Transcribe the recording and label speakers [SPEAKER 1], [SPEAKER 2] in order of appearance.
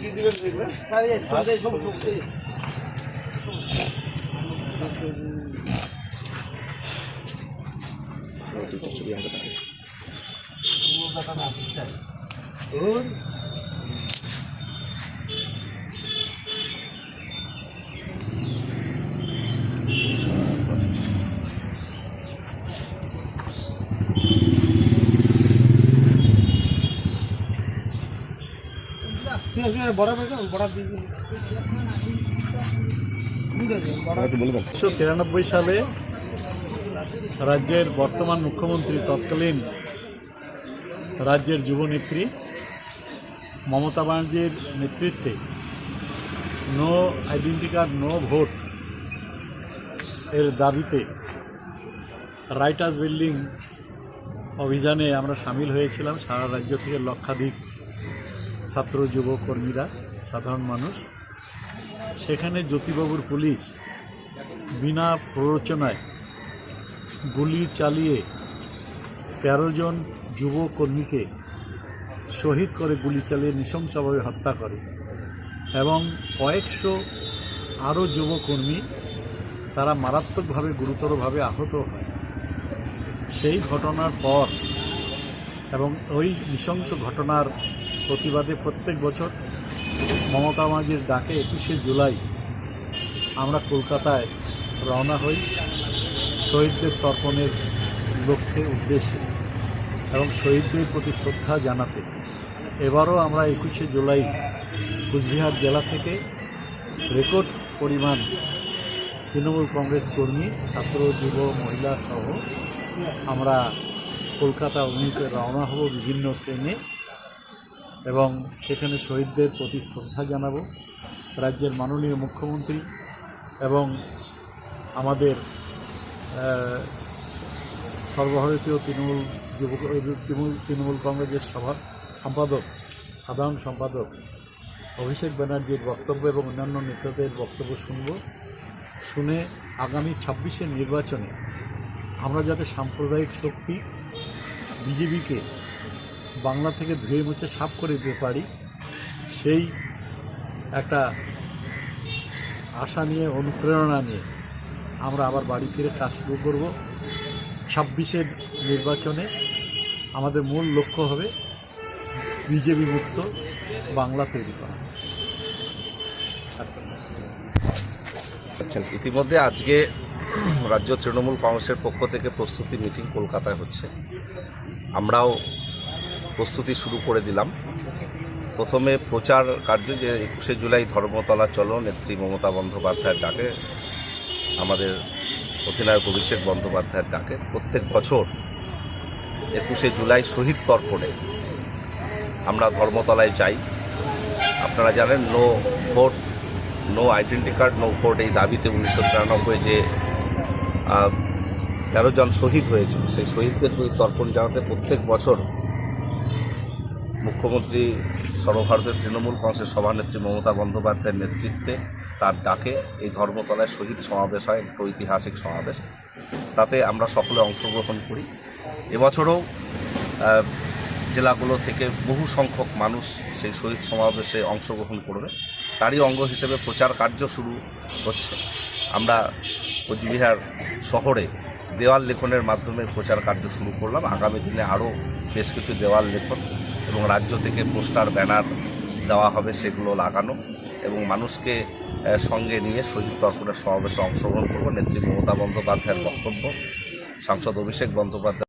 [SPEAKER 1] কি দিবেন দেখবেন সব শক্তি ছবি আনতে পারি উনিশশো তিরানব্বই সালে রাজ্যের বর্তমান মুখ্যমন্ত্রী তৎকালীন রাজ্যের যুবনেত্রী মমতা ব্যানার্জির নেতৃত্বে no identity card no vote এর দাবিতে রাইটার্স বিল্ডিং অভিযানে আমরা সামিল হয়েছিলাম সারা রাজ্য থেকে লক্ষাধিক ছাত্র যুব কর্মীরা, সাধারণ মানুষ। সেখানে জ্যোতিবাবুর পুলিশ বিনা প্ররোচনায় গুলি চালিয়ে তেরো জন যুব কর্মীকে শহীদ করে গুলি চালিয়ে নৃশংসভাবে হত্যা করে এবং কয়েকশো আরও যুবকর্মী তারা মারাত্মকভাবে, গুরুতরভাবে আহত হয়। সেই ঘটনার পর এবং ওই নৃশংস ঘটনার প্রতিবাদে প্রত্যেক বছর মমতা মাঝির ডাকে একুশে জুলাই আমরা কলকাতায় রওনা হই শহীদদের তর্পণের লক্ষ্যে, উদ্দেশ্যে এবং শহীদদের প্রতি শ্রদ্ধা জানাতে। এবারও আমরা একুশে জুলাই কুচবিহার জেলা থেকে রেকর্ড পরিমাণ তৃণমূল কংগ্রেস কর্মী, ছাত্র, যুব, মহিলা সহ আমরা কলকাতা অভিমুখে রওনা হব বিভিন্ন ট্রেনে। এবং সেখানে শহীদদের প্রতি শ্রদ্ধা জানাব। রাজ্যের মাননীয় মুখ্যমন্ত্রী এবং আমাদের সর্বভারতীয় তৃণমূল যুব, তৃণমূল তৃণমূল কংগ্রেসের সভা সম্পাদক, সাধারণ সম্পাদক অভিষেক ব্যানার্জির বক্তব্য এবং অন্যান্য নেতাদের বক্তব্য শুনব। শুনে আগামী ছাব্বিশের নির্বাচনে আমরা যাতে সাম্প্রদায়িক শক্তি, বিজেপিকে বাংলা থেকে ধুয়ে মুছে সাফ করে দিতে পারি, সেই একটা আশা নিয়ে, অনুপ্রেরণা নিয়ে আমরা আবার বাড়ি ফিরে কাজ শুরু করব। ছাব্বিশের নির্বাচনে আমাদের মূল লক্ষ্য হবে বিজেপি মুক্ত বাংলা তৈরি করা।
[SPEAKER 2] আচ্ছা ইতিমধ্যে আজকে রাজ্য তৃণমূল কংগ্রেসের পক্ষ থেকে প্রস্তুতি মিটিং কলকাতায় হচ্ছে। আমরাও প্রস্তুতি শুরু করে দিলাম। প্রথমে প্রচার কার্য যে একুশে জুলাই ধর্মতলা চলো, নেত্রী মমতা বন্দ্যোপাধ্যায়ের ডাকে, আমাদের অধিনায়ক অভিষেক বন্দ্যোপাধ্যায়ের ডাকে। প্রত্যেক বছর একুশে জুলাই শহীদ তর্পণে আমরা ধর্মতলায় যাই। আপনারা জানেন no vote no identity card no vote এই দাবিতে উনিশশো তিরানব্বই যে তেরো জন শহীদ হয়েছিল, সেই শহীদদের প্রতি তর্পণ জানাতে প্রত্যেক বছর মুখ্যমন্ত্রী সর্বভারতের তৃণমূল কংগ্রেসের সভানেত্রী মমতা বন্দ্যোপাধ্যায়ের নেতৃত্বে তার ডাকে এই ধর্মতলায় শহীদ সমাবেশ হয়, একটা ঐতিহাসিক সমাবেশ। তাতে আমরা সকলে অংশগ্রহণ করি। এবছরও জেলাগুলো থেকে বহু সংখ্যক মানুষ সেই শহীদ সমাবেশে অংশগ্রহণ করবে। তারই অঙ্গ হিসেবে প্রচার কার্য শুরু হচ্ছে। আমরা কোচবিহার শহরে দেওয়াল লেখনের মাধ্যমে প্রচার কার্য শুরু করলাম। আগামী দিনে আরও বেশ কিছু দেওয়াল লেখন। এবং রাজ্য থেকে পোস্টার, ব্যানার দেওয়া হবে সেগুলো লাগানো এবং মানুষকে সঙ্গে নিয়ে শহীদ তর্পণের সমাবেশে অংশগ্রহণ করব। নেত্রী মমতা বন্দ্যোপাধ্যায়ের বক্তব্য, সাংসদ অভিষেক বন্দ্যোপাধ্যায়